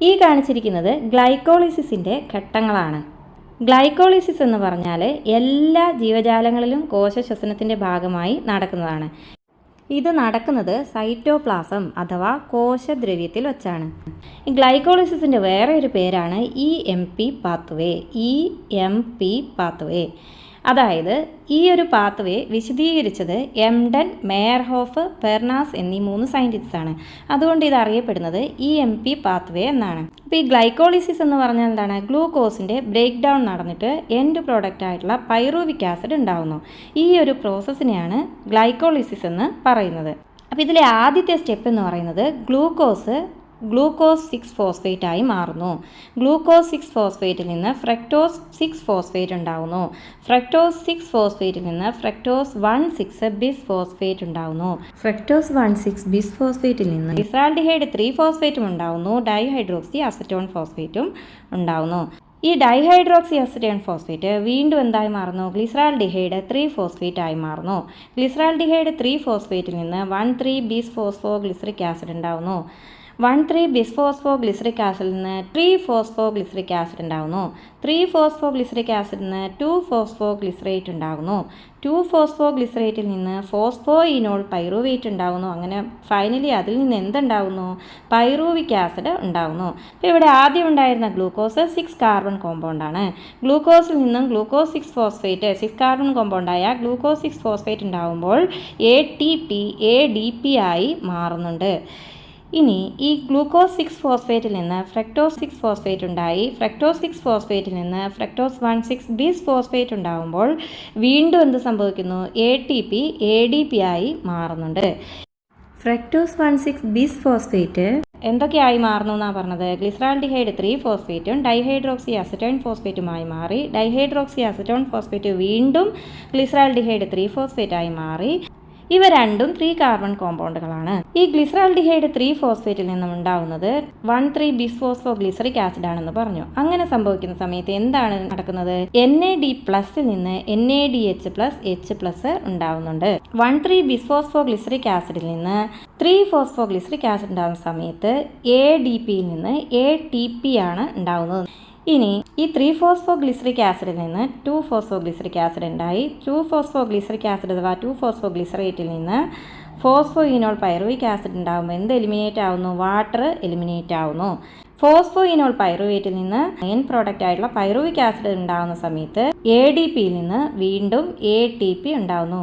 ഈ കാണിച്ചിരിക്കുന്നത് ഗ്ലൈക്കോളിസിസിന്റെ ഘട്ടങ്ങളാണ്. ഗ്ലൈക്കോളിസിസ് എന്ന് പറഞ്ഞാൽ എല്ലാ ജീവജാലങ്ങളിലും കോശ കോശശ്വസനത്തിന്റെ ഭാഗമായി നടക്കുന്നതാണ്. ഇത് നടക്കുന്നത് സൈറ്റോപ്ലാസം അഥവാ കോശദ്രവ്യത്തിൽ വച്ചാണ്. ഈ ഗ്ലൈക്കോളിസിസിന്റെ വേറെ ഒരു പേരാണ് E M P pathway. E M P pathway. അതായത് ഈ ഒരു പാത്വേ വിശദീകരിച്ചത് എംഡൻ മേയർഹോഫ് പെർണാസ് എന്നീ മൂന്ന് സയന്റിസ്റ്റ് ആണ്. അതുകൊണ്ട് ഇത് അറിയപ്പെടുന്നത് ഇ എം പി പാത്വേ എന്നാണ്. അപ്പോൾ ഈ ഗ്ലൈക്കോളിസിസ് എന്ന് പറഞ്ഞാൽ എന്താണ്? ഗ്ലൂക്കോസിന്റെ ബ്രേക്ക് ഡൗൺ നടന്നിട്ട് എൻഡ് പ്രോഡക്റ്റ് ആയിട്ടുള്ള പൈറോവിക് ആസിഡ് ഉണ്ടാകുന്നു ഈ ഒരു പ്രോസസ്സിനെയാണ് ഗ്ലൈക്കോളിസിസ് എന്ന് പറയുന്നത്. അപ്പോൾ ഇതിലെ ആദ്യത്തെ സ്റ്റെപ്പ് എന്ന് പറയുന്നത് ഗ്ലൂക്കോസ് ഗ്ലൂക്കോസ് സിക്സ് ഫോസ്ഫേറ്റ് ആയി മാറുന്നു. ഗ്ലൂക്കോസ് സിക്സ് ഫോസ്ഫേറ്റിൽ നിന്ന് ഫ്രക്ടോസ് സിക്സ് ഫോസ്ഫേറ്റ് ഉണ്ടാകുന്നു ഫ്രക്ടോസ് സിക്സ് ഫോസ്ഫേറ്റിൽ നിന്ന് fructose one six bis phosphate ഉണ്ടാകുന്നു ഫ്രക്ടോസ് വൺ സിക്സ് ബിസ് ഫോസ്ഫേറ്റിൽ നിന്ന് ഗ്ലിസാൾഡിഹൈഡ് ത്രീ ഫോസ്ഫേറ്റും ഉണ്ടാകുന്നു ഡൈഹൈഡ്രോക്സി അസറ്റോൺ ഫോസ്ഫേറ്റും ഉണ്ടാകുന്നു ഈ ഡൈഹൈഡ്രോക്സി അസിറ്റേൺ ഫോസ്ഫേറ്റ് വീണ്ടും എന്തായി മാറുന്നു? ഗ്ലിസ്രാൽഡിഹൈഡ് ത്രീ ഫോസ്ഫേറ്റ് ആയി മാറുന്നു. ഗ്ലിസ്രാൽഡിഹൈഡ് ത്രീ ഫോസ്ഫേറ്റിൽ നിന്ന് വൺ ത്രീ ബീസ് ഫോസ്ഫോ ഗ്ലിസറിക് ആസിഡ് ഉണ്ടാവുന്നു. വൺ ത്രീ ബിസ്ഫോസ്ഫോ ഗ്ലിസറിക് ആസിഡിൽ നിന്ന് ത്രീ ഫോസ്ഫോ ഗ്ലിസറിക് ആസിഡ് ഉണ്ടാകുന്നു ത്രീ ഫോസ്ഫോ ഗ്ലിസറിക് ആസിഡിൽ നിന്ന് ടു ഫോസ്ഫോ ഗ്ലിസറേറ്റ് ഉണ്ടാകുന്നു ടു ഫോസ്ഫോ ഗ്ലിസറേറ്റിൽ നിന്ന് ഫോസ്ഫോ ഇനോൾ പൈറുവേറ്റ് ഉണ്ടാകുന്നു അങ്ങനെ ഫൈനലി അതിൽ നിന്ന് എന്തുണ്ടാകുന്നു പൈറൂവിക് ആസിഡ് ഉണ്ടാകുന്നു അപ്പോൾ ഇവിടെ ആദ്യം ഉണ്ടായിരുന്ന ഗ്ലൂക്കോസ് സിക്സ് കാർബൺ കോമ്പൗണ്ട് ആണ്. ഗ്ലൂക്കോസിൽ നിന്നും glucose six phosphate six carbon കോമ്പൗണ്ടായ glucose six phosphate ഉണ്ടാകുമ്പോൾ A T P A D P ആയി മാറുന്നുണ്ട്. ഇനി ഈ ഗ്ലൂക്കോസ് സിക്സ് ഫോസ്ഫേറ്റിൽ നിന്ന് ഫ്രക്ടോസ് സിക്സ് ഫോസ്ഫേറ്റ് ഉണ്ടായി. ഫ്രക്ടോസ് സിക്സ് ഫോസ്ഫേറ്റിൽ നിന്ന് ഫ്രക്ടോസ് വൺ സിക്സ് ബീസ് ഫോസ്ഫേറ്റ് ഉണ്ടാകുമ്പോൾ വീണ്ടും എന്ത് സംഭവിക്കുന്നു? A T P A D P ആയി മാറുന്നുണ്ട്. ഫ്രക്ടോസ് വൺ സിക്സ് ബീസ് ഫോസ്ഫേറ്റ് എന്തൊക്കെയായി മാറുന്നു എന്നാണ് പറഞ്ഞത്? ഗ്ലിസറാൾഡിഹൈഡ് ത്രീ ഫോസ്ഫേറ്റും ഡൈഹൈഡ്രോക്സി അസറ്റോൺ ഫോസ്ഫേറ്റുമായി മാറി. ഡൈഹൈഡ്രോക്സി അസറ്റോൺ ഫോസ്ഫേറ്റ് വീണ്ടും ഗ്ലിസറാൾഡിഹൈഡ് ത്രീ ഫോസ്ഫേറ്റായി മാറി. ഇവ രണ്ടും ത്രീ കാർബൺ കോമ്പൗണ്ടുകളാണ് ഈ ഗ്ലിസറാൾഡിഹൈഡ് ത്രീ ഫോസ്ഫേറ്റിൽ നിന്നും ഉണ്ടാവുന്നത് one three bisphospho glyceric acid ആണെന്ന് പറഞ്ഞു. അങ്ങനെ സംഭവിക്കുന്ന സമയത്ത് എന്താണ് നടക്കുന്നത്? എൻ എ ഡി പ്ലസിൽ നിന്ന് N A D H plus H plus ഉണ്ടാവുന്നുണ്ട്. വൺ ത്രീ ബിസ്ഫോസ്ഫോ ഗ്ലിസറിക് ആസിഡിൽ നിന്ന് ത്രീ ഫോസ്ഫോ ഗ്ലിസറിക് ആസിഡ് ഉണ്ടാകുന്ന സമയത്ത് എ ഡി പിയിൽ നിന്ന് എ ടി പി ആണ് ഉണ്ടാവുന്നത്. ഇനി ഈ ത്രീ ഫോസ്ഫോ ഗ്ലിസറിക് ആസിഡിൽ നിന്ന് ടു ഫോസ്ഫോ ഗ്ലിസറിക് ആസിഡ് ഉണ്ടായി. ടു ഫോസ്ഫോ ഗ്ലിസറിക് ആസിഡ് അഥവാ ടു ഫോസ്ഫോ ഗ്ലിസറേറ്റിൽ നിന്ന് ഫോസ്ഫോ ഇനോൾ പൈറുവിക് ആസിഡ് ഉണ്ടാകുമ്പോൾ എന്ത് എലിമിനേറ്റ് ആവുന്നു? വാട്ടർ എലിമിനേറ്റ് ആവുന്നു. ഫോസ്ഫോ ഇനോൾ പൈറുവേറ്റിൽ നിന്ന് മെയിൻ പ്രോഡക്റ്റ് ആയിട്ടുള്ള പൈറുവിക് ആസിഡ് ഉണ്ടാകുന്ന സമയത്ത് എ ഡി പിയിൽ നിന്ന് വീണ്ടും എ ടി പി ഉണ്ടാവുന്നു.